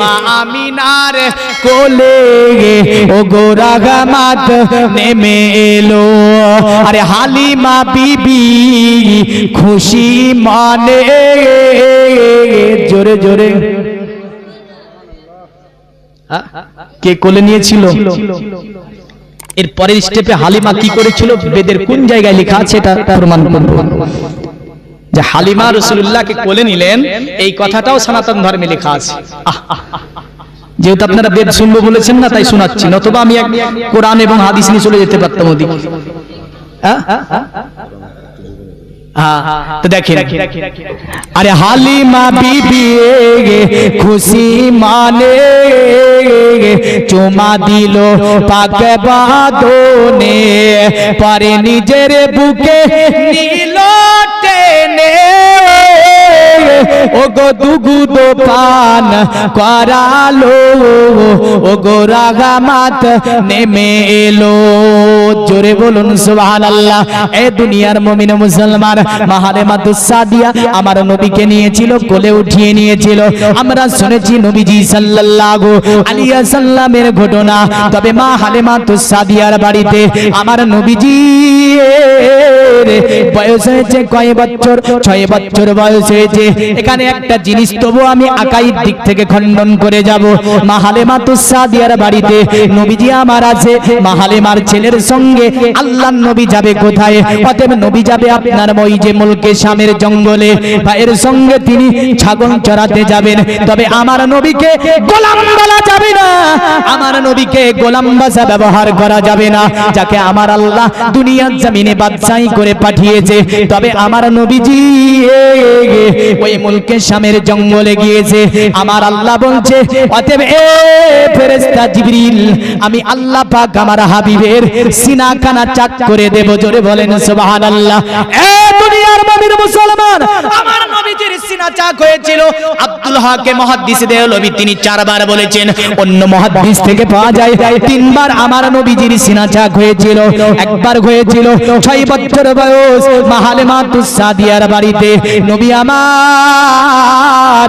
মা আমিনার কোলে ও গোরাগামাত নেমে এলো। আরে হালিমা বিবি, খুশি মানে জোরে জোরে। কে কোলে নিয়েছিল? এর পরের স্টেপে হালিমা কি করেছিল? বেদের কোন জায়গায় লেখা আছে এটা? প্রমাণ করব যে হালিমা রসুল্লাহকে কোলে নিলেন, এই কথাটাও সনাতন ধর্মে লেখা আছে। যেহেতু আপনারা বেদ শুনব বলেছেন না, তাই শোনাচ্ছি, নতুবা আমি এক কোরআন এবং হাদিস নিয়ে চলে যেতে পারতাম ওদিকে। আরে হালিমা বিবি খুশি মানে চুমা দিল পাক পরে নিজের বুকে ও গো দুগুদ পান করালো ও গো রাগামাত নেমে এলো জোরে বলুন, সুবহানাল্লাহ। এ দুনিয়ার মুমিন মুসলমান মাহারে মাতুসাদিয়া আমার নবীকে নিয়েছিল, কোলে উঠিয়ে নিয়েছিল। আমরা শুনেছি নবীজি সাল্লাল্লাহু আলাইহি সাল্লামের ঘটনা। তবে মা হালেমা তুসাদিয়ার বাড়িতে আমার নবীজি বয়স হয়েছে কয় বছর? ছয় বছর বয়স হয়েছে। এখানে একটা জিনিস তবু আমি আকাইর দিক থেকে খণ্ডন করে যাব। মা হালেমা তুসাদিয়ার বাড়িতে নবীজি আমার আছে। মা হালেমার ছেলের সঙ্গে আল্লাহ নবী যাবে কোথায়? অতএব নবী যাবে আপনার ওই যে মুলকে শামের জঙ্গলে। বা এর সঙ্গে তিনি ছাগল চড়াতে যাবেন। তবে আমার নবীকে গোলাম বলা যাবে না। আমার নবীকে গোলাম ভাষা ব্যবহার করা যাবে না। যাকে আমার আল্লাহ দুনিয়ার জমিনে বাদশাহী করে পাঠিয়েছে। তবে আমার নবীজি ওই মুলকে শামের জঙ্গলে গিয়েছে। আমার আল্লাহ বলছে, অতএব এ ফেরেশতা জিবরিল, আমি আল্লাহ পাক আমার হাবিবের সিনা কানা চাক করে দেব, জোরে বলেন সুবহানাল্লাহ। এ দুনিয়ার মুমিন মুসলমান, আমার নবীজির সিনা চাক হয়েছিল। আব্দুল হাকে মুহাদ্দিস দেহলবি তিনি চারবার বলেছেন, অন্য মুহাদ্দিস থেকে পাওয়া যায়, তিনবার আমার নবীজির সিনা চাক হয়েছিল, একবার হয়েছিল ছয় বছর বয়স মাহালেমা তুসাদিয়ার বাড়িতে। নবী আমার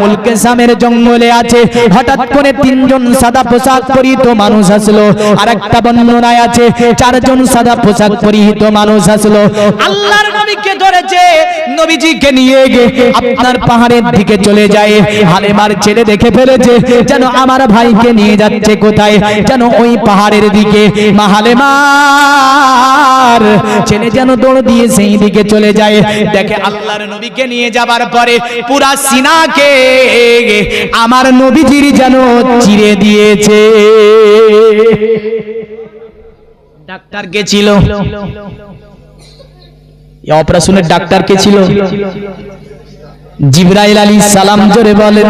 মুলকে সামের জঙ্গলে আছে, হঠাৎ করে তিনজন সাদা পোশাক পরিহিত মানুষ আসলো আর একটা বর্ণনায় আছে চারজন সাদা পোশাক পরিহিত মানুষ আসলো। আল্লাহর নবীকে ধরেছে, নবীজিকে নিয়ে গিয়ে আপনার পাহাড়ের দিকে চলে যায়। হালেমার ছেলে দেখে ফেলেছে, যেন আমার ভাইকে নিয়ে যাচ্ছে কোথায়? যেন ওই পাহাড়ের দিকে। মা হালেমার ছেলে যেন দৌড় দিয়ে সেই দিকে চলে যায়। দেখে আল্লাহর নবীকে নিয়ে যাবার পরে পুরা সিনাকে আমার নবীজির যেন চিরে দিয়েছে। ডাক্তার কে ছিল? এই অপারেশনের ডাক্তার কে ছিল? জিব্রাইল আলী সালাম জোরে বলেন।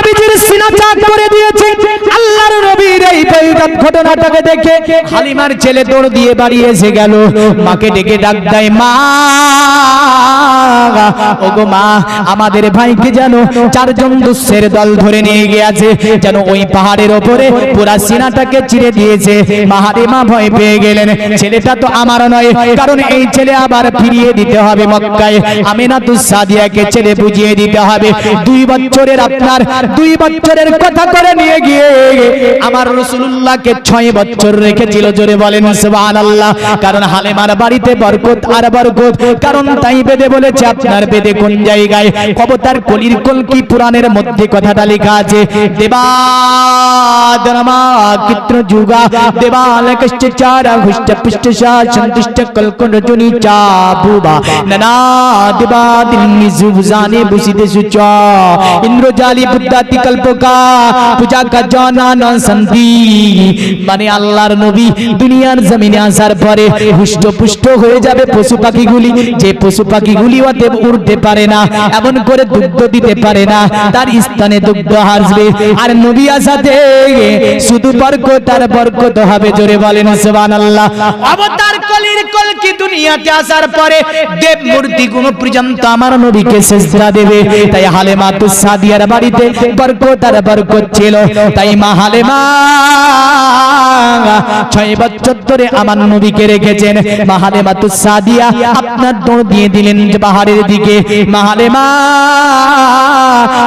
নবীজির সিনা চাক করে দিয়েছে আল্লাহর নবীর এই পৈগম্বর ঘটনাটাকে দেখে হালিমার ছেলে দৌড় দিয়ে বাড়ি এসে গেল। মাকে ডেকে ডাক দেয়, মা, ওগো মা, আমাদের ভাইকে যেন চারজন দুঃসের দল ধরে নিয়ে গিয়েছে, যেন ওই পাহাড়ের ওপরে পুরা সিনাটাকে চিড়ে দিয়েছে। মাহারে মা, ভয় পেয়ে গেলেন। ছেলেটা তো আমার নয়, কারণ এই ছেলে আবার ফিরিয়ে দিতে হবে মক্কায়। আমিনা তুসাদিয়াকে ছেলে বুঝিয়ে দিতে হবে। দুই বছরের আপনার দুই বছরের কথা করে নিয়ে গিয়ে আমার রসুল্লাহকে ছয় বছর রেখেছিল, জোরে বলেন সুবহানাল্লাহ। কারণ হালেমার বাড়িতে বরকত আর বরকত। কারণ তাই বেদে বলেছে, আপনার বেদে কোন জায়গায় কবতার কলির কলকি পুরাণের মধ্যে কথাটা লেখা আছে সুচা, ইন্দ্রজালি বুদ্ধাতি কল্পকা, পূজা কা জানা না সন্ধি। মানে আল্লাহর নবী দুনিয়ার জমিনে আসার পরে হুষ্ট পুষ্ট হয়ে যাবে পশু পাখিগুলি। যে পশু পাখিগুলি উড়তে পারে না, এমন করে দুগ্ধ দিতে পারে না, তার স্থানে দুগ্ধ হাসবে। আর নবী আসাতে শুধু বরকত আর বরকত হবে, জোরে বলেন সুবহানাল্লাহ। অবতার কলির কলকি দুনিয়াতে আসার পরে দেব মূর্তি গুণ পর্যন্ত আমার নবীকে সেজদা দেবে। তাই হালেমা তুসাদিয়ার বাড়িতে বরকত আর বরকত ছিল। তাই মা হালেমা ছয় বছর ধরে আমার নবীকে রেখেছেন। মা হালেমা তুসাদিয়া আপনার দৌড় দিয়ে দিলেন পাহাড়ের দিকে। মা হালেমা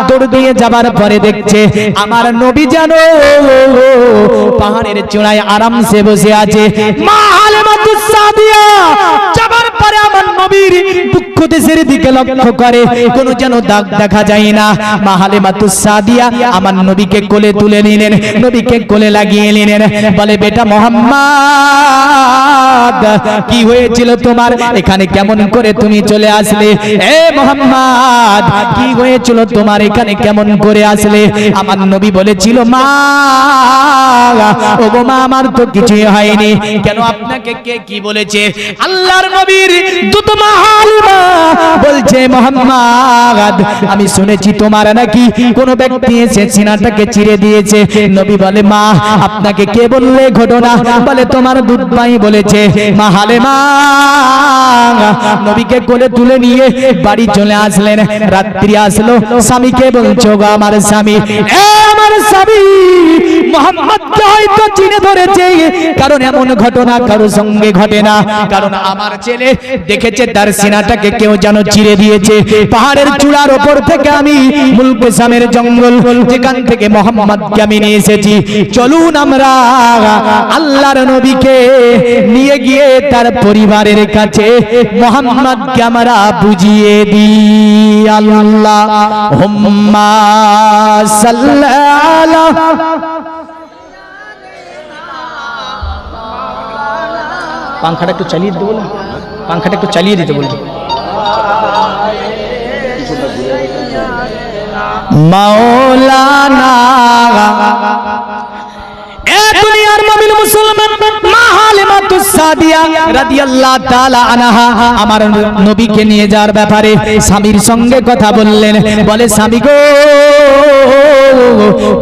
দৌড় দিয়ে যাবার পরে দেখছে আমার নবী জানো পাহাড়ের চূড়ায় আরামসে বসে আছে। মা হালেমাতুস সাদিয়া যাবার পরে আমার নবীর দুঃখ দেশের দিকে লক্ষ্য করে। কোনো যেন দাগ দেখা যায় না। মা হালেমাতুস সাদিয়া আমার নবীকে কোলে তুলে নিলেন, নবীকে কোলে লাগিয়ে নিলেন। বলে, বেটা মোহাম্মদ, কি হয়েছিল তোমার? এখানে কেমন করে তুমি চলে আসলে? এ মোহাম্মদ, কি হয়েছিল তোমার? এখানে কেমন করে আসলে? আমার নবী বলেছিল, মা ও গো মা, আমার তো কিছুই হয়নি। কেন আপনাকে কে কি বলেছে, আল্লাহর নবীর দূত মা বলছে, মোহাম্মদ, আমি শুনেছি তোমার নাকি কোন ব্যক্তি এসে সিনাটাকে চিড়ে দিয়েছে। নবী বলে, মা, আপনাকে কে বললে ঘটনা? বলে, তোমার দুধ ভাই বলেছে মা। হালেমা নবীকে কোলে তুলে নিয়ে বাড়ি চলে আসলেন। রাত্রি আসলো। স্বামীকে বলছো, গো আমার স্বামী, এ আমার স্বামী, মোহাম্মদকে হয়তো চিনে ধরেছে, কারণ এমন ঘটনা কারও সঙ্গে ঘটে না, কারণ আমার ছেলে দেখেছে তার সিনাটাকে কেউ যেন চিড়ে দিয়েছে। পাহাড়ের চূড়ার ওপর থেকে আমি মুলকে সামের জঙ্গল, যেখান থেকে মোহাম্মদকে আমি নিয়ে এসেছি। চলুন আমরা আল্লাহর নবীকে নিয়ে গিয়ে তার পরিবারের কাছে মোহাম্মদকে আমরা বুঝিয়ে দিই। আল্লাহ হুম্মা সাল্লাল্লাহু পাংখাটা একটু চালিয়ে দিতে বলুন। পাংখাটা একটু চালিয়ে দিতে বলুন। মাওলানা আমার নবীকে নিয়ে যাওয়ার ব্যাপারে স্বামীর সঙ্গে কথা বললেন। বলে, স্বামী গো,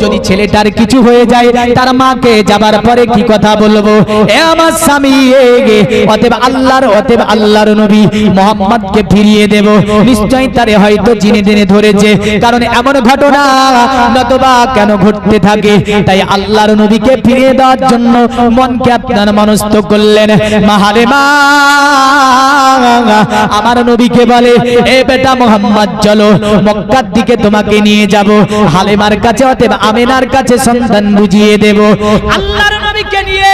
যদি ছেলেটার কিছু হয়ে যায়, তার মাকে যাবার পরে কি কথা বলব? আমার স্বামী অতএব আল্লাহর অতএব আল্লাহর নবী মোহাম্মদকে ফিরিয়ে দেব। নিশ্চয়ই তারে হয়তো জেনে ধরেছে, কারণ এমন ঘটনা নতবা কেন ঘটতে থাকে? তাই আল্লাহর নবীকে ফিরিয়ে দেওয়ার জন্য মনকে আপনার মনস্থ করলেন। মাহারে মা, আমার নবীকে বলে, এ বেটা মোহাম্মদ, চলো মক্কার দিকে তোমাকে নিয়ে যাব। হালেমার কাছে, অতএব আমেনার কাছে সন্তান বুঝিয়ে দেব। আল্লাহর নবীকে নিয়ে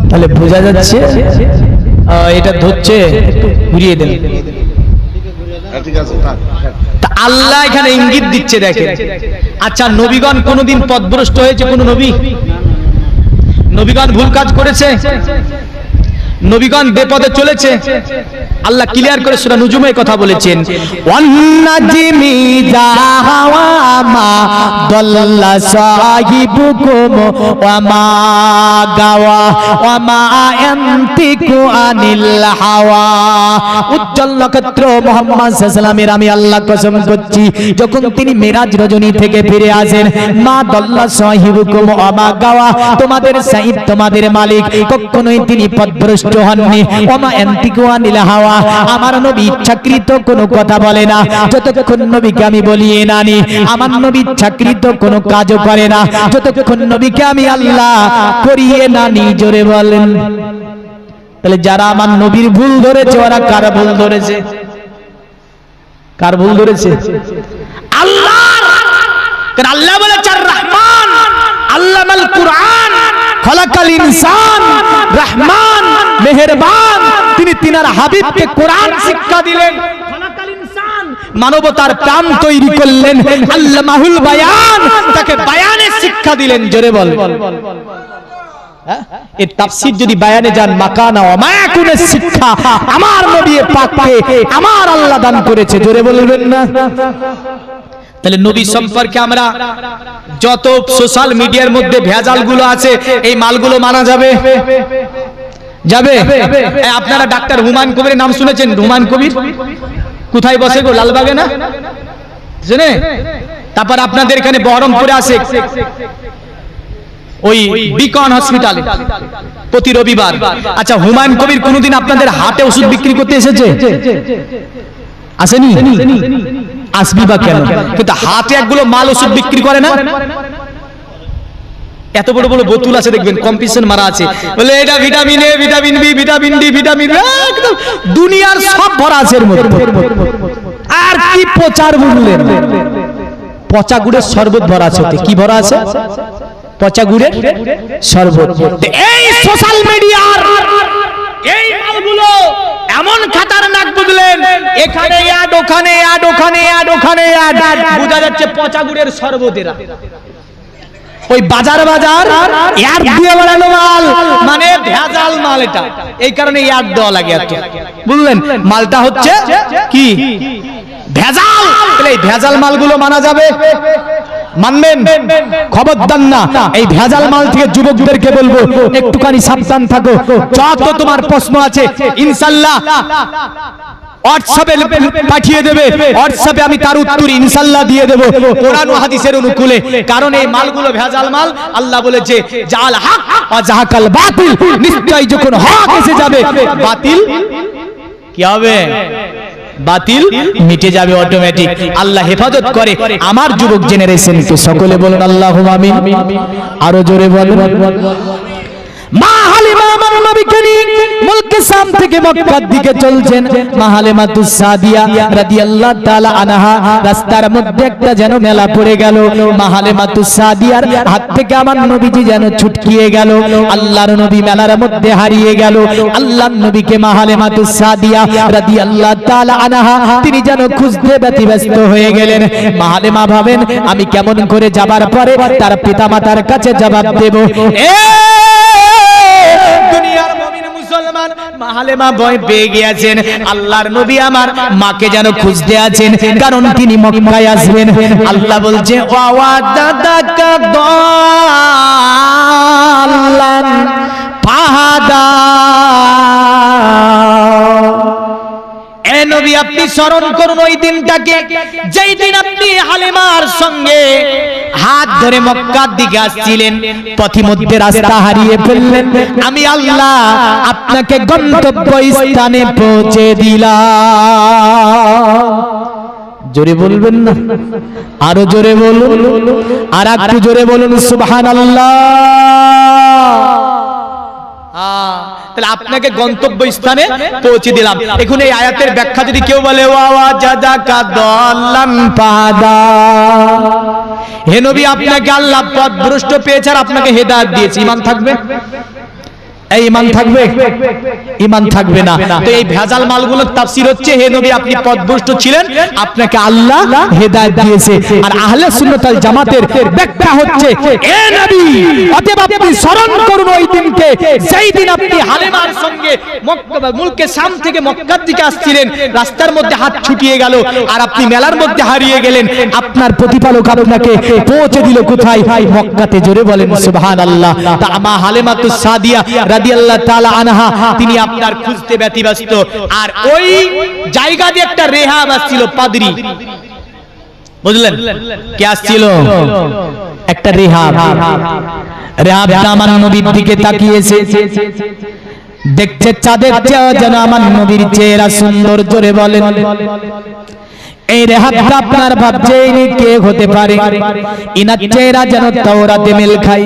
তাহলে বোঝা যাচ্ছে এটা ধরছে ঘুরিয়ে দেন। আল্লাহ এখানে ইঙ্গিত দিচ্ছে দেখে আচ্ছা নবীগণ কোনোদিন পদভ্রষ্ট হয়েছে কোন নবী? নবীগণ ভুল কাজ করেছে? নবীগণ বেপদে চলেছে? আল্লাহ ক্লিয়ার করে সুরা নুজুমে কথা বলেছেন ওয়া ওয়া উজ্জ্বল নক্ষত্র মোহাম্মদ সাল্লামের আমি আল্লাহ কসম করছি, যখন তিনি মেরাজ রজনী থেকে ফিরে আসেন, মা দল্লা সাহিবুকুম ওয়া গাওয়া, তোমাদের সাইদ তোমাদের মালিক, কখনোই তিনি পথভ্রষ্ট হননি। ওমা এন্তিকুয়া হাওয়া আমার নবী ইচ্ছাকৃত কোনো কথা বলে না। যতক্ষণ নবীকে আমি বলিয়ে নানি আমার নবী ইচ্ছাকৃত কোনো কাজও করে না। যতক্ষণ নবীকে আমি আল্লাহ করিয়ে নানি জোরে বলেন। তাহলে যারা আমার নবীর ভুল ধরেছে, ওরা কার ভুল ধরেছে? কার ভুল ধরেছে? আল্লাহ আল্লাহ বলেছে, আর রহমান, আল্লামাল কুরআন, খলাকাল ইনসান, রহমান মেহেরবান। তিনি তিনার হাবিবকে কোরআন শিক্ষা দিলেন। মানবতার প্রাণ তৈরি করলেন। আল্লামাহুল বায়ান তাকে বায়ানের শিক্ষা দিলেন, জোরে বল। যদি বায়ানে যান, মাকানা করেছে, জোরে বলবেন না? তাহলে সম্পর্কে আমরা যত সোশ্যাল মিডিয়ার মধ্যে ভেজালগুলো আছে, এই মালগুলো মানা যাবে? যাবে? আপনারা ডাক্তার হুমায়ুন কবিরের নাম শুনেছেন? হুমায়ুন কবির? কোথায় বসে গো? লালবাগে না? জেনে? তারপর আপনাদের এখানে বহরমপুরে আসে ওই বিকন হসপিটাল প্রতি রবিবার। আচ্ছা হুমায়ুন কবির কোনোদিন আপনাদের হাটে ওষুধ বিক্রি করতে এসেছে? আসেনি? আসবি বা কেন? কিন্তু হাতে একগুলো মাল ওষুধ বিক্রি করে না? এত বড় বড় বোতল আছে দেখবেন, কম্পিটিশন মারা আছে। বলে, এটা vitamin A, vitamin B, vitamin D, vitamin একদম দুনিয়ার সব ভরা আছে এর মধ্যে। আর কি প্রচার বুঝলেন পচা গুড়ের শরবত ভরা আছে। কি ভরা আছে? পচা গুড়ের শরবত। এই সোশ্যাল মিডিয়ার এই মালগুলো এমন খাতারনাক বুঝলেন এখানে অ্যাড ওখানে অ্যাড ওখানে অ্যাড ওখানে অ্যাড বোঝা যাচ্ছে পচা গুড়ের শরবতেরা ওই বাজার বাজার অ্যাড দিয়ে বেড়ানো মাল মানে ভেজাল মাল এটা। এই কারণে অ্যাড দেওয়া লাগে এত। বুঝলেন? মালটা হচ্ছে কি? ভেজাল। এই ভেজাল মালগুলো মানা যাবে। মানবেন? খবরদার না। এই ভেজাল মাল থেকে যুবকদেরকে বলব, একটুখানি সাবধান থাকো। যত তোমার প্রশ্ন আছে, ইনশাল্লাহ। হোয়াটসঅ্যাপে পাঠিয়ে দেবে। হোয়াটসঅ্যাপে আমি তার উত্তর ইনশাল্লাহ দিয়ে কারণ এই মালগুলো ভেজাল মাল। আল্লাহ বলেছে বাতিল। এসে যাবে, বাতিল কি হবে? বাতিল মিটে যাবে অটোমেটিক আল্লাহ হেফাজত করে। আমার যুবক জেনারেশনকে সকলে বলুন আল্লাহ আরও জোরে বলুন। মা হালিমা আমার নবীকে নিয়ে মুলকে রাস্তার মধ্যে একটা যেন মেলা গেল। হাত থেকে যেন ছুটকিয়ে গেল। মেলার মধ্যে হারিয়ে গেল। মা তিনি যেন খুঁজতে ব্যতিব্যস্ত হয়ে গেলেন। মা হালিমা ভাবেন, আমি কেমন করে যাবার পরে তার পিতামাতার কাছে জবাব দেব। এ মুসলমান মাহালেমা ভয় পেয়ে গিয়েছেন। আল্লাহর নবী আমার মাকে যেন খুঁজতে আছেন, কারণ তিনি মক্কায় আসবেন। আল্লাহ বলছে ওয়া দাদাকা দাল্লান ফাহাদা নবী, আপনি স্মরণ করুন ওই দিনটাকে। যেই দিন আপনি হালিমার সঙ্গে হাত ধরে মক্কার দিকে আসছিলেন, পথিমধ্যে রাস্তা হারিয়ে ফেললেন। আমি আল্লাহ আপনাকে গন্তব্য স্থানে পৌঁছে দিলাম। জোরে বলবেন না? আরও জোরে বলুন। আর একটু জোরে বলুন সুবহান তাহলে আপনাকে গন্তব্য স্থানে পৌঁছে দিলাম। এখন এই আয়াতের ব্যাখ্যা যদি কেউ বলে হে নবী, আপনাকে আল্লাহ পথ ভ্রষ্ট পেয়েছে আর আপনাকে হেদায়েত দিয়েছে। ইমান থাকবে? এই ইমান থাকবে? ইমান থাকবে না। তো এই ভেজাল মালগুলোর তাফসীর হচ্ছে হে নবী আপনি পথভ্রষ্ট ছিলেন আপনাকে আল্লাহ হেদায়েত দিয়েছে। আর আহলে সুন্নাত ওয়াল জামাতের ব্যাখ্যা হচ্ছে এ নবী অতএব আপনি স্মরণ করুন ওই দিনকে। সেই দিন আপনি হালিমার সঙ্গে মক্কা মুলকে শাম থেকে মক্কার দিকে আসছিলেন রাস্তার মধ্যে হাত ছুটিয়ে গেল আর আপনি মেলার মধ্যে হারিয়ে গেলেন আপনার প্রতিপালক আপনাকে পৌঁছে দিল কোথায়? মক্কাতে। জোরে বলেন সুবহানাল্লাহ। তা আমা হালিমাতুস সাদিয়া তিনি আপনার খুঁজতে আর ওই জায়গা দিয়ে একটা রেহাব আসছিল, পাদরি। বুঝলেন? কে আসছিল? একটা রেহাব। রেহাব আমার নবীর দিকে তাকিয়েছে। দেখছে চাঁদের চেয়ে যেন আমার নবীর চেহারা সুন্দর, জোরে বলেন। এই রেহাবটা আপনার ভাবছে ইনি কে হতে পারে। ইনার চেহারা যেন তাওরাতে মিল খায়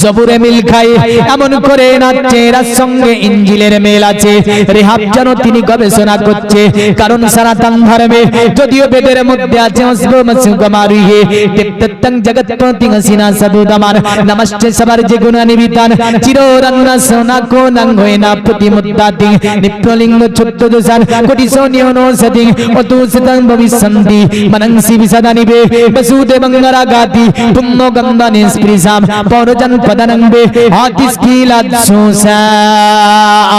জবুরে মিল খায়। এমন করে এনার চেহারার সঙ্গে ইঞ্জিলের মিল আছে। রেহাব যেন তিনি গবেষণা করছে। কারণ সারাতান ধর্মে যদিও বেদের মধ্যে আছে অসব মসুগমারিহে তেত্তং জগৎপতি হসিনা সদুদমান নমস্তে সবার যে গুণানিবিতান চিররন্ন সোনা কো নঙ্গয় না প্রতি মুদ্দাতি নিপ্রলিঙ্গ ছোট্ট দোষার কোটি সোনিয়নো সদি অতুসিতং ভবিষ্যন্তি মনংসি বিসদানিবে বসুদে মঙ্গরা গাতি পুণ্য গম্বানে স্পৃশাম পরজন পদনম্বে হাতিস কিলাদ সুসা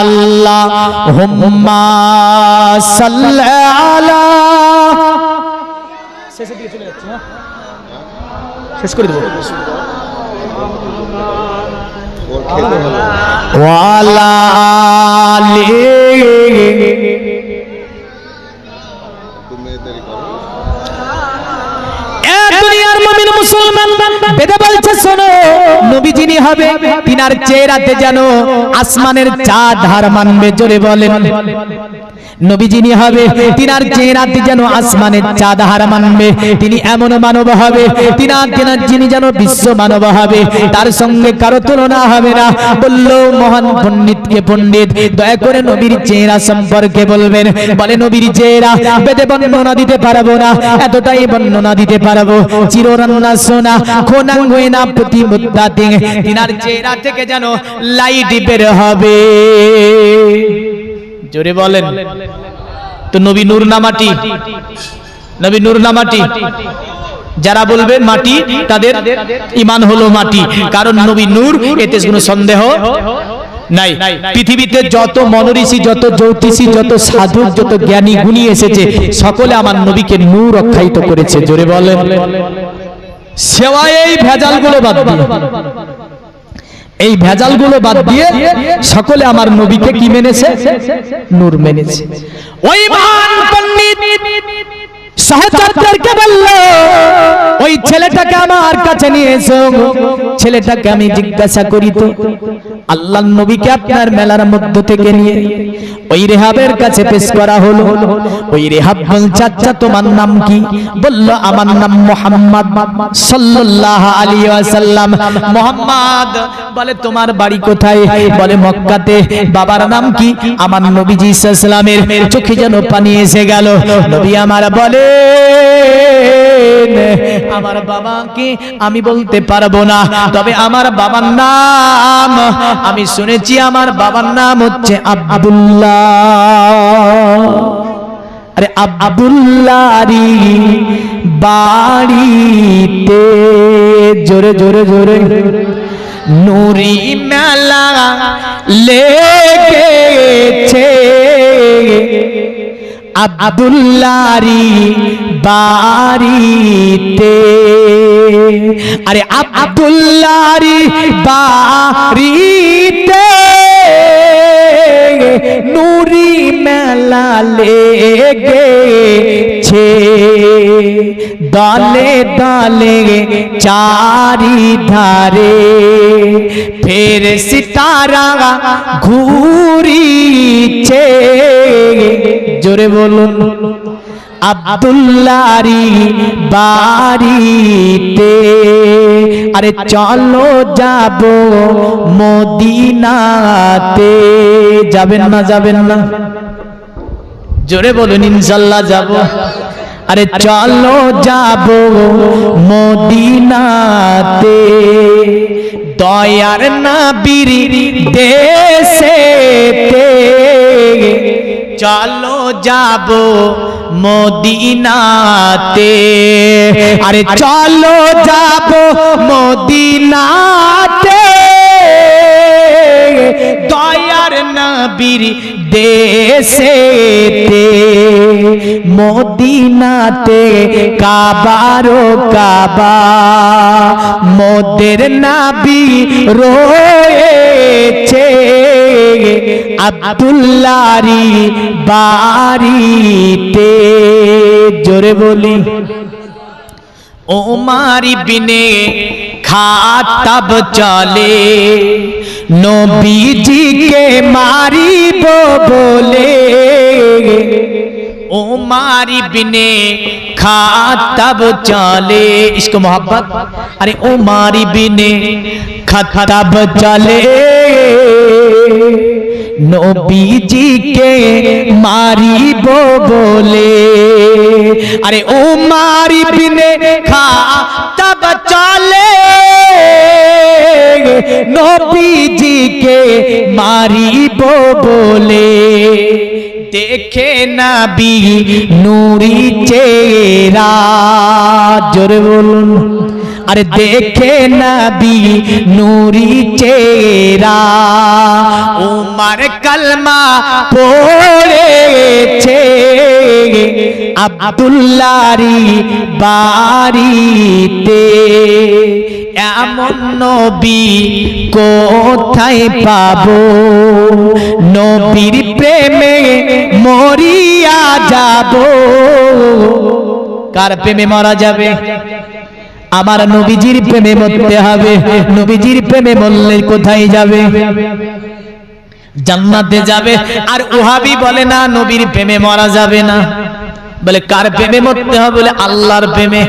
আল্লাহ হুম্মা সাল্লাল্লাহ শেষের দিকে চলে যাচ্ছে হ্যাঁ শেষ করে দেবো ওর খেতে ভালো ওয়ালা আলি মুসলমান। বেদে বলছে শোনো নবী যিনি হবে তিনার চেহারাতে যেন আসমানের চাঁদ হার মানবে, জোরে বলেন। নবী যিনি হবে তিনার চেহারাতে যেন আসমানের মানবে। তিনি এমন মানব হবে তিনার তিনার যিনি যেন বিশ্ব মানব হবে, তার সঙ্গে কারও তুলনা হবে না। বলল মহান পণ্ডিত, দয়া করে নবীর চেহারা সম্পর্কে বলবেন। বলে, নবীর চেহারা বেদে বর্ণনা দিতে পারব না, এতটাই বর্ণনা দিতে পারব। চিররান্না সোনা খোনাঙ্গনা প্রতি চেহারা থেকে যেন লাইট বের হবে। জোরে বলেন। তো নবী নূর না নবী নূর না যারা বলবে মাটি, তাদের ইমান হলো মাটি। কারণ নবী নূর, এতে কোনো সন্দেহ নাই। পৃথিবীতে যত মনঋষি, যত জ্যোতিষী, যত সাধু যত জ্ঞানী গুণী এসেছে, সকলে আমার নবীকে নূর অখ্যায়িত করেছে। জোরে বলেন। সেওয়া এই ভেজালগুলো বাদ দিয়ে। এই ভেজালগুলো বাদ দিয়ে সকলে আমার নবীকে কি মেনেছে? নূর মেনেছে। ওই মহান পণ্ডিত সহচরদেরকে বলল, ওই ছেলেটাকে আমার কাছে নিয়ে এসো ছেলেটাকে আমি জিজ্ঞাসা করি তো আল্লাহ নবীকে আপনার মেলার মধ্য থেকে নিয়ে ওই রেহাবের কাছে পেশ করা হলো। ওই রেহাব বলছে আচ্ছা তোমার নাম কি? বলল, আমার নাম মোহাম্মদ সাল্লাল্লাহু আলাইহি ওয়াসাল্লাম। মোহাম্মদ বলে, তোমার বাড়ি কোথায়? বলে, মক্কাতে। বাবার নাম কি? আমার নবীজি সাল্লামের চোখে যেন পানি এসে গেল। নবী আমার বলে আমার বাবাকে আমি বলতে পারব না? তবে আমার বাবার নাম, আমি শুনেছি আমার বাবার নাম হচ্ছে আব্দুল্লাহ। আরে আব্দুল্লারি বাড়িতে জোরে জোরে জোরে নুরি মেলা লেগেছে। আব্দুল্লারি বাড়িতে। আরে আব্দুল্লারি বাড়িতে নুরি মেলা লেগেছে। দলে দলে চারি ধারে ফের সিতারা ঘুরিছে। জোরে বলুন আব্দুল্লারি বাড়িতে। আরে চলো যাব মদিনাতে। যাবেন না যাবেন না। জোরে বলুন, ইনশাল্লাহ যাব। আরে চলো যাব মদিনাতে। দয়ার নাবির দেশেতে চলো যাব মদিনাতে। আরে চলো যাব মদিনাতে। দয়ার নবীর দেশেতে মদিনাতে কাবারো কাবা মোদের নাবি রয়েছে। আব্দুল্লারি বাড়িতে জোরে বলি। ওমারি বিনে খাতাব চলে নবীজিকে মারিব বলে ওমারি বিনে খাতাব চলে ইসকো মোহব্বত আরে ওমারি বিনে খাতাব চলে নবীজিকে মারিব বলে আরে ও মারিবিনে খাতাব চলে নবীজিকে মারিব বলে। দেখে নাবি নুরি চেরা জোরে বলুন। আরে দেখে নবী নুরি চেরা উমার কলমা পড়েছে আব্দুল্লারি বাড়িতে। এমন নবী কোথায় পাবো? নবীর প্রেমে মরিয়া যাব। কার প্রেমে মারা যাবে? আমার নবীজির প্রেমে মরতে হবে। নবীজির প্রেমে মরলে কোথায় যাবে? জান্নাতে যাবে। আর ওহাবি বলে, না, নবীর প্রেমে মরা যাবে না। বলে, কার প্রেমে মরতে হবে? বলে, আল্লাহর প্রেমে।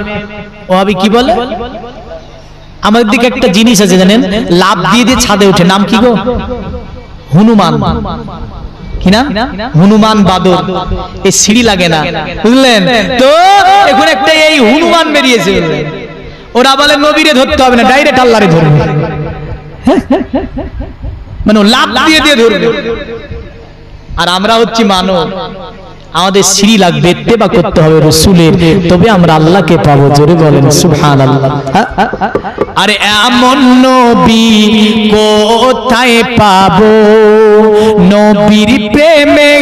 ওহাবি কি বলে? আমাদের দিকে একটা জিনিস আছে, জানেন? লাভ দিয়ে দিয়ে ছাদে উঠে নাম কি গো? হনুমান। কি হনুমান বাদর। এই সিঁড়ি লাগে না। বুঝলেন? তো, এখন একটা এই হনুমান বেরিয়েছে। ওরা বলে, নবীরে ধরতে হবে না ডাইরেক্ট আল্লাহরে ধরবে। মানে লাভ দিয়ে দিয়ে ধরবে। আর আমরা হচ্ছি মানব। আমাদের সিঁড়ি লাগবে বা করতে হবে রসুলের। তবে আমরা আল্লাহকে পাবো, জোরে বলেন সুবহান আল্লাহ আরে এমন নবী কোথায় পাবো? নবীর প্রেমে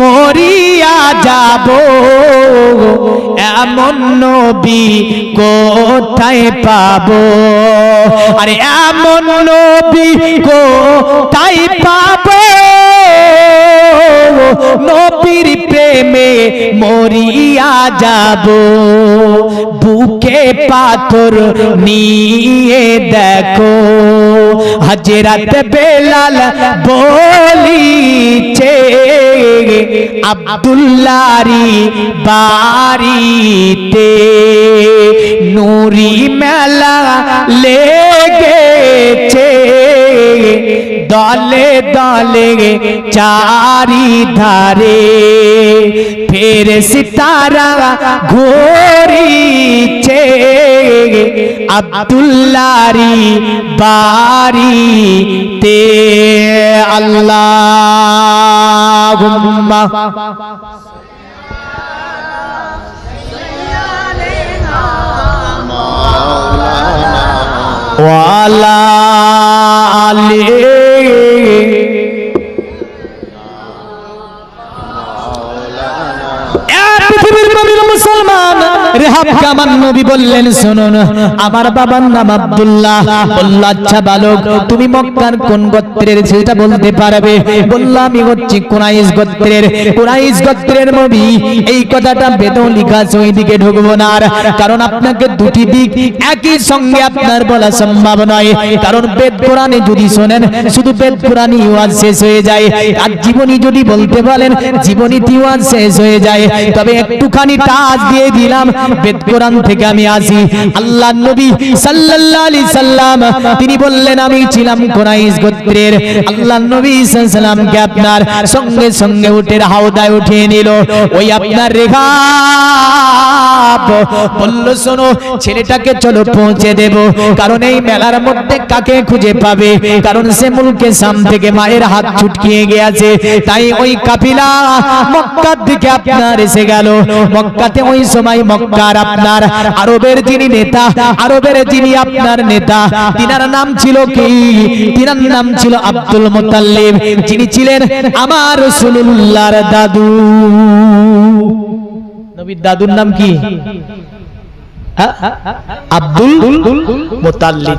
মরিয়া যাব। এমন নবী কোথায় পাবো? আরে এমন নবী কোথায় পাবো? নবীর প্রেমে মরিয়া যাব। বুকে পাথর নিয়ে দেখো হাজরাত বেলাল বলিছে আব্দুল্লারি বাড়িতে নুরি মেলা লেগেছে দলে দলে চারি ধারে ফের সিতারা ঘোরিছে আব্দুল্লারি বাড়িতে আল্লাহ ওয়ালা আলী রেহাব কামান নবী বললেন শুনুন আমার বাবার নাম আব্দুল্লাহ। বলল আচ্ছা বালক তুমি মক্কার কোন গোত্রের সেটা বলতে পারবে? বললাম আমি হচ্ছি কুরাইশ গোত্রের। কুরাইশ গোত্রের নবী এই কথাটা বেদও লেখা ওই দিকে ঢুকবো না। আর কারণ আপনাকে দুটি দিক একই সঙ্গে আপনার বলা সম্ভব নয়। কারণ বেদ কোরআনে যদি শোনেন শুধু বেদ কোরআনই ওয়াজ শেষ হয়ে যায়। আর জীবনী যদি বলতে বলেন জীবনী ওয়াজ শেষ হয়ে যায়। তবে একটুখানি টাচ দিয়ে দিলাম বেদ কোরআন থেকে আমি আসি আল্লাহ নবী সাল্লাল্লাহু আলাইহি সাল্লাম, তিনি বললেন, আমি ছিলাম কুরাইশ গোত্রের। আল্লাহ নবী সাল্লামকে আপনার সঙ্গে সঙ্গে উঠে হাওদায় উঠিয়ে নিল। ওই আপনার রেখা বলল, শোনো, ছেলেটাকে চলো পৌঁছে দেব। কারণ এই মেলার মধ্যে কাকে খুঁজে পাবে? কারণ সে মুলকে সাম থেকে মায়ের হাত ছুটকিয়ে গিয়েছে। তাই ওই কাফিলা মক্কার দিকে আপনার এসে গেল। মক্কাতে ওই সময় মক্কার আপনার আরবের যিনি নেতা, আরবের যিনি আপনার নেতা, তিনার নাম ছিল কি? তিনার নাম ছিল আব্দুল মুতাল্লিব। যিনি ছিলেন আমার সুনুল্লার দাদু। নবীর দাদুর নাম কি? হ্যাঁ? আব্দুল মুতাল্লিব।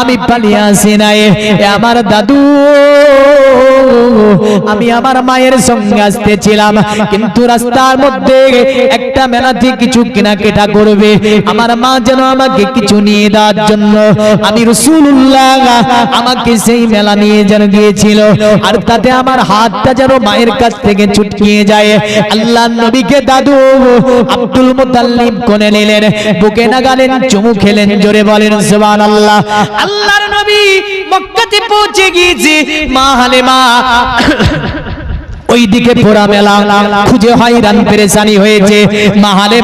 আমি পালিয়ে আসি নাই। আমার দাদু, আমি আমার মায়ের সঙ্গে আসতেছিলাম। কিন্তু রাস্তার মধ্যে একটা মেলাতে কিছু কেনাকাটা করবে। আমার মা যেন আমাকে কিছু নিয়ে দেওয়ার জন্য। আমি রসুল্লাহ আমাকে সেই মেলা নিয়ে যেন গিয়েছিল। আর তাতে আমার হাতটা যেন মায়ের কাছ থেকে ছুটকিয়ে যায়। আল্লাহ নবীকে দাদু, আব্দুল মুতাল্লিব কোনে নিলেন? বুকে নাগালেন, চুমু খেলেন, জোরে বলেন, সুবহানাল্লাহ। আল্লাহর নবী মক্কাতে পৌঁছে গিয়েছে। মা হালেমা। ওই দিকে পোড়া মেলা খুঁজে হয়রান পেরেশানি হয়েছে। মাহালে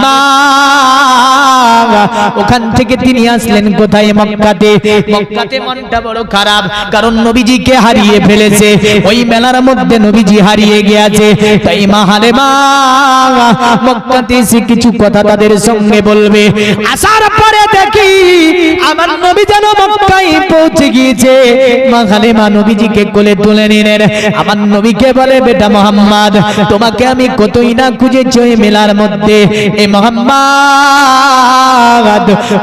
ওখান থেকে তিনি আসলেন কোথায় মক্কাতে? মক্কাতে মনটা বড় খারাপ, কারণ নবীজিকে হারিয়ে ফেলেছে। ওই মেলার মধ্যে নবীজি হারিয়ে গিয়েছে। তাই মা, মক্কাতে এসে কিছু কথা তাদের সঙ্গে বলবে। আসার পরে দেখি আমার নবী যেন মক্কায় পৌঁছে গিয়েছে। মাহালে মা নবীজিকে কোলে তুলে নিলেন। আমার নবীকে বলে, বেটা মোহাম্মদ, তোমাকে আমি কতই না খুঁজেছি ওই মেলার মধ্যে। এ মোহাম্মদ,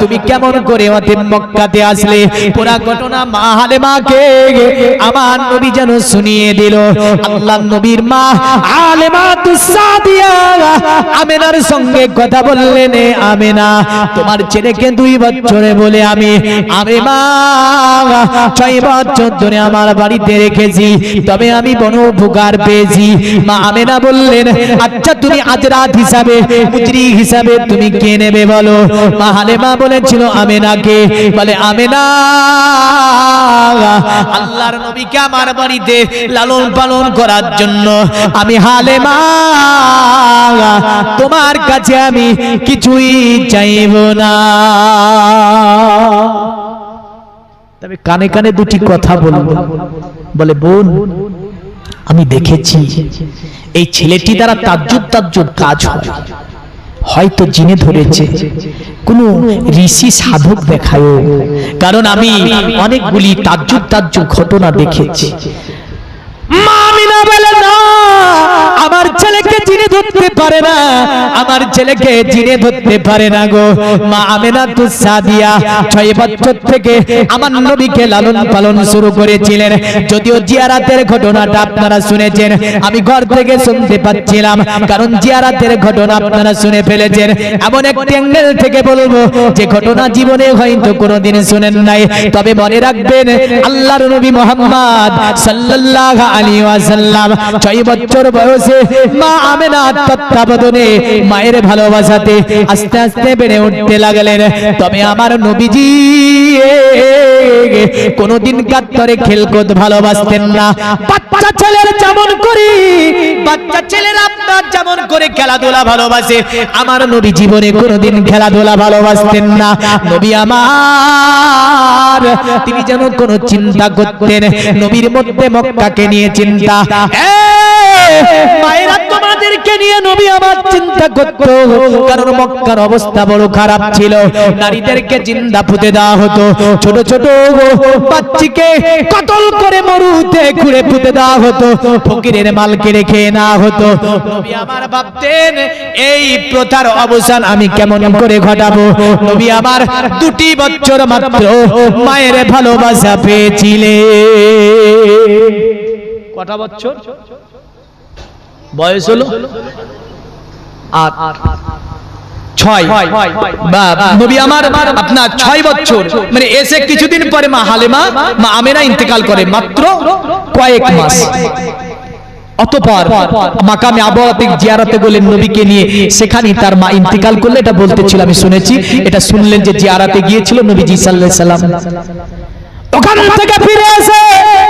তুমি কেমন করে অতে মক্কাতে আসলে? পুরা ঘটনা মা হালেমাকে আমার নবী যেন শুনিয়ে দিল। আল্লাহ নবীর মা আলেমা তুসাদিয়া আমেনার সঙ্গে কথা বললেন আমেনা, তোমার ছেলেকে দুই বছরে বলে আমি আমি মা ছয় বছর ধরে আমার বাড়িতে রেখেছি। তবে আমি বড় উপকার পেয়েছি। মা আমেনা বললেন আচ্ছা তুমি আজ রাত হিসাবে মুজরি হিসাবে তুমি কে নেবে বলো? মা হালেমা বলেছিল, আমেনাকে। বলে, আমেনা, আল্লাহর নবীকে আমার বাড়িতে লালন পালন করার জন্য আমি হালেমা, তোমার কাছে আমি কিছুই চাইব না। তবে কানে কানে দুটি কথা বলব। বলে, বোন আমি দেখেছি এই ছেলেটি দ্বারা তাজ্জুব তাজ্জুব কাজ হয়। হয়তো জিনে ধরেছে, কোনো ঋষি সাধক দেখায় কারণ আমি অনেকগুলি তাজ্জুব তাজ্জুব ঘটনা দেখেছি। আমার ছেলেকে জিনে ধরতে পারে না। আমার ছেলেকে জিনে ধরতে পারে না গো। মা আমেনা তো সাদিয়া, ছয় বছর থেকে আমার নবীকে লালন পালন শুরু করেছিলেন। যদিও জিয়ারাতের ঘটনাটা আপনারা শুনেছেন, আমি ঘর থেকে শুনতে পাচ্ছিলাম, কারণ জিয়ারাতের ঘটনা আপনারা শুনে ফেলেছেন। এমন একটি অ্যাঙ্গেল থেকে বলব, যে ঘটনা জীবনে হয়তো কোনোদিন শুনেন নাই। তবে মনে রাখবেন, আল্লাহর নবী মোহাম্মদ সাল্লাল্লাহু মায়ের ভালোবাসাতে আস্তে আস্তে বেড়ে উঠতে লাগলেন। তবে আমার নবীজি কোনদিন কাত্তরে খেলকুদ ভালোবাসতেন না। বাচ্চা ছেলের যেমন করি, বাচ্চা ছেলের আপনার যেমন করে খেলাধুলা ভালোবাসে, আমার নবী জীবনে কোনোদিন খেলাধুলা ভালোবাসতেন না। নবী আমার, তিনি যেন কোনো চিন্তা করতেন, নবীর মধ্যে মক্কাকে নিয়ে চিন্তা। মায়েরা, তোমাদেরকে নিয়ে নবী আমার চিন্তা করত। কারণ মক্কার অবস্থা বড় খারাপ ছিল। নারীদেরকে জিন্দা পুঁতে দেওয়া হতো। ছোট ছোট বাচ্চিকে কতল করে মরুতে ঘুরে পুঁতে দেওয়া হতো। ফকিরের মালকে রেখে না হতো। নবী আমার ভাবতেন, এই প্রথার অবসান আমি কেমন করে ঘটাবো? নবী আমার দুটি বছর মাত্র মায়ের ভালোবাসা পেয়েছিলে কটা বছর? বয়স হলো? মানে মা ইন্তেকাল করে মাত্র কয়েক মাস। অতপর মাকামে জিয়ারতে নবীকে নিয়ে তার মা ইন্তেকাল করলে, এটা বলতেছিল, আমি শুনেছি। এটা শুনলেন যে জিয়ারাতে গিয়েছিল নবীজি সাল্লাম। ওখান থেকে ফিরে এসে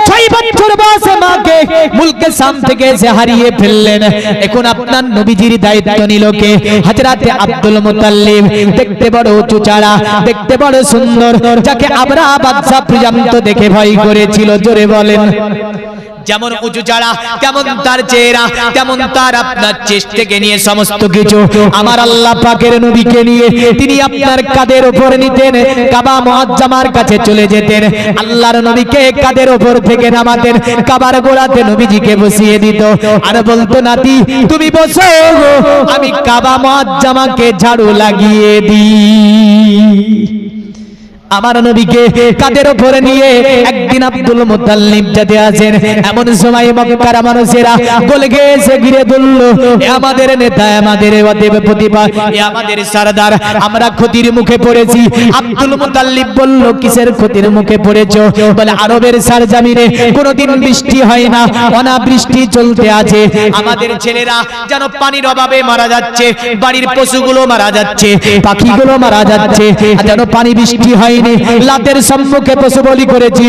ছয় বছর বয়সে মাকে মুলকে সাম থেকে এসে হারিয়ে ফেললেন। এখন আপনার নবীজির দায়িত্ব নিল কে? হাজরাতে আব্দুল মুতাল্লিব দেখতে বড় উঁচু চাড়া দেখতে বড় সুন্দর যাকে আমরা বাদশা পর্যন্ত দেখে ভয় করেছিল জোরে বলেন। যেমন উঁচু চাড়া তেমন তার চেহারা, তেমন তার আপনার চেষ্ট থেকে নিয়ে সমস্ত কিছু। আমার আল্লাহ পাকের নবীকে নিয়ে তিনি আপনার কাদের উপর নিতেন? কাবা মুআজ্জামার কাছে চলে যেতেন। আল্লাহর নবীকে কাদের উপর থেকে নামাতেন? কাবার গোড়াতে নবীজিকে বসিয়ে দিত। আর বলতো, নাতি, তুমি বসো আমি কাবা মুআজ্জামাকে ঝাড়ু লাগিয়ে দিই। আমার নবীকে কাদের উপরে নিয়ে একদিন আব্দুল মুতাল্লিব যেতে আছেন এমন সময় মক্কার মানুষেরা গলে গেছে, ঘিরে এ আমাদের নেতা আমাদের দেব প্রতিভা আমাদের সরদার, আমরা ক্ষতির মুখে পড়েছি। আব্দুল মুতাল্লিব বলল, কিসের ক্ষতির মুখে পড়েছো? বলে, আরবের সারজামিনে কোনোদিন বৃষ্টি হয় না, অনাবৃষ্টি চলতে আছে। আমাদের ছেলেরা যেন পানির অভাবে মারা যাচ্ছে, বাড়ির পশুগুলো মারা যাচ্ছে, পাখিগুলো মারা যাচ্ছে যেন পানি বৃষ্টি হয়নি লাতের সম্মুখে পশু বলি করেছি